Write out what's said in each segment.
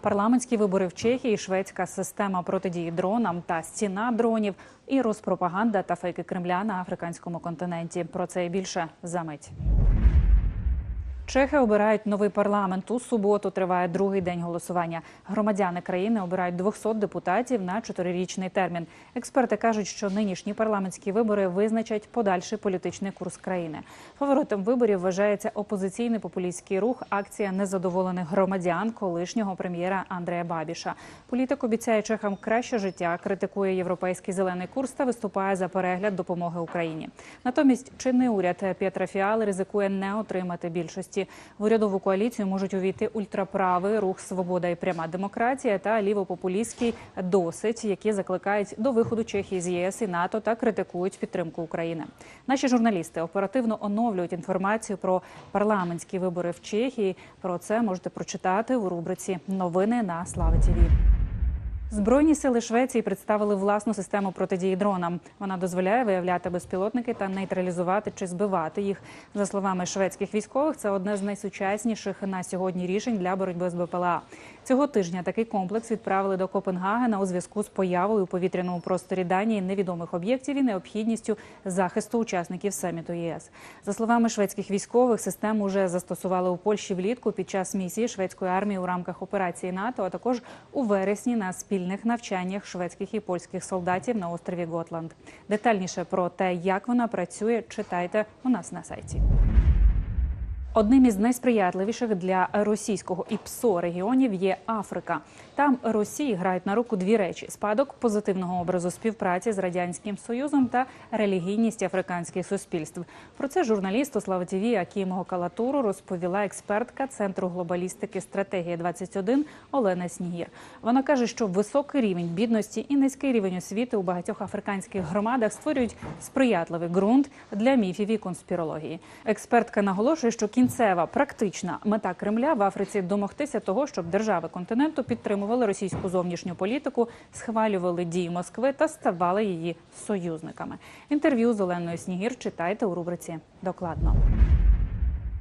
парламентські вибори в Чехії, шведська система протидії дронам та стіна дронів, і розпропаганда та фейки Кремля на африканському континенті. Про це і більше за мить. Чехи обирають новий парламент. У суботу триває другий день голосування. Громадяни країни обирають 200 депутатів на чотирирічний термін. Експерти кажуть, що нинішні парламентські вибори визначать подальший політичний курс країни. Фаворитом виборів вважається опозиційний популістський рух Акція незадоволених громадян колишнього прем'єра Андрея Бабіша. Політик обіцяє чехам краще життя, критикує європейський зелений курс та виступає за перегляд допомоги Україні. Натомість чинний уряд П'єтра Фіали ризикує не отримати більшості. В урядову коаліцію можуть увійти ультраправий рух Свобода і пряма демократія та лівопопулістський досить, які закликають до виходу Чехії з ЄС і НАТО та критикують підтримку України. Наші журналісти оперативно оновлюють інформацію про парламентські вибори в Чехії. Про це можете прочитати у рубриці Новини на Слави ТІВІ. Збройні сили Швеції представили власну систему протидії дронам. Вона дозволяє виявляти безпілотники та нейтралізувати чи збивати їх. За словами шведських військових, це одне з найсучасніших на сьогодні рішень для боротьби з БПЛА. Цього тижня такий комплекс відправили до Копенгагена у зв'язку з появою у повітряному просторі Данії невідомих об'єктів і необхідністю захисту учасників саміту ЄС. За словами шведських військових, систему вже застосували у Польщі влітку під час місії шведської армії у рамках операції НАТО, а також у вересні на спільних навчаннях шведських і польських солдатів на острові Готланд. Детальніше про те, як вона працює, читайте у нас на сайті. Одним із найсприятливіших для російського і ПСО регіонів є Африка. Там Росії грають на руку дві речі: спадок позитивного образу співпраці з радянським союзом та релігійність африканських суспільств. Про це журналісту Слава ТВ Акімого Калатуру розповіла експертка центру глобалістики стратегія 21 Олена Снігір. Вона каже, що високий рівень бідності і низький рівень освіти у багатьох африканських громадах створюють сприятливий ґрунт для міфів і конспірології. Експертка наголошує, що кінцева практична мета Кремля в Африці домогтися того, щоб держави континенту підтримували російську зовнішню політику, схвалювали дії Москви та ставали її союзниками. Інтерв'ю з Оленою Снігір читайте у рубриці докладно.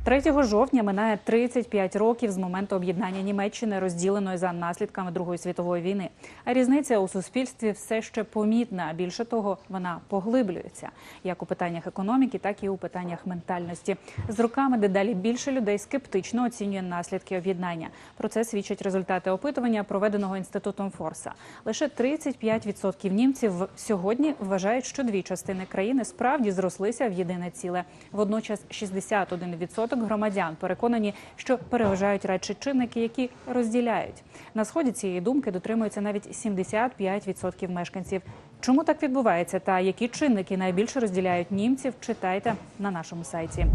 3 жовтня минає 35 років з моменту об'єднання Німеччини, розділеної за наслідками Другої світової війни. А різниця у суспільстві все ще помітна. Більше того, вона поглиблюється як у питаннях економіки, так і у питаннях ментальності. З роками дедалі більше людей скептично оцінює наслідки об'єднання. Про це свідчать результати опитування, проведеного інститутом Форса. Лише 35% німців сьогодні вважають, що дві частини країни справді зрослися в єдине ціле. Водночас 61% громадян переконані, що переважають радше чинники, які розділяють. На сході цієї думки дотримуються навіть 75% мешканців. Чому так відбувається та які чинники найбільше розділяють німців? Читайте на нашому сайті.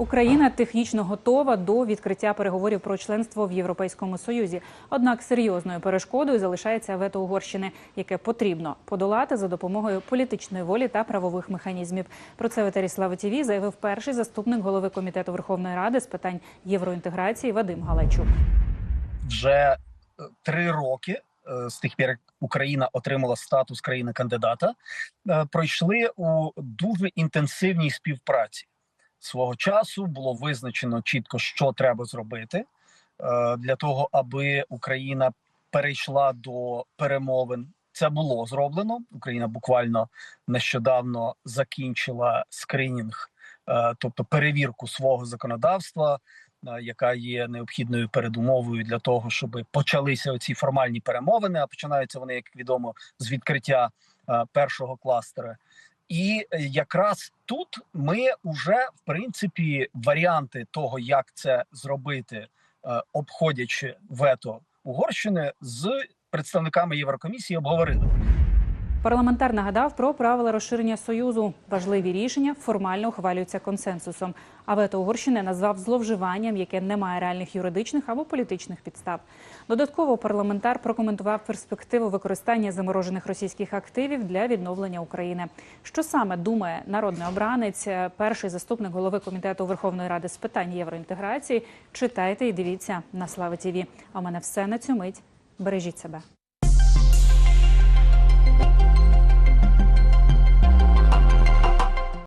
Україна технічно готова до відкриття переговорів про членство в Європейському Союзі. Однак серйозною перешкодою залишається вето Угорщини, яке потрібно подолати за допомогою політичної волі та правових механізмів. Про це в Слави ТІВІ заявив перший заступник голови комітету Верховної Ради з питань євроінтеграції Вадим Галайчук. вже е, три роки е, з тих пір, як Україна отримала статус країни-кандидата, е, пройшли у дуже інтенсивній співпраці. Свого часу було визначено чітко, що треба зробити е, для того, аби Україна перейшла до перемовин. Це було зроблено. Україна буквально нещодавно закінчила скринінг, е, тобто перевірку свого законодавства, е, яка є необхідною передумовою для того, щоб почалися оці формальні перемовини. А починаються вони, як відомо, з відкриття першого кластера. І е, якраз тут ми вже в принципі варіанти того, як це зробити, е, обходячи вето Угорщини з представниками Єврокомісії, обговорили. Парламентар нагадав про правила розширення союзу. Важливі рішення формально ухвалюються консенсусом. А вето Угорщини назвав зловживанням, яке не має реальних юридичних або політичних підстав. Додатково парламентар прокоментував перспективу використання заморожених російських активів для відновлення України. Що саме думає народний обранець, перший заступник голови комітету Верховної Ради з питань євроінтеграції? Читайте і дивіться на Слави ТІВІ. А у мене все на цю мить. Бережіть себе.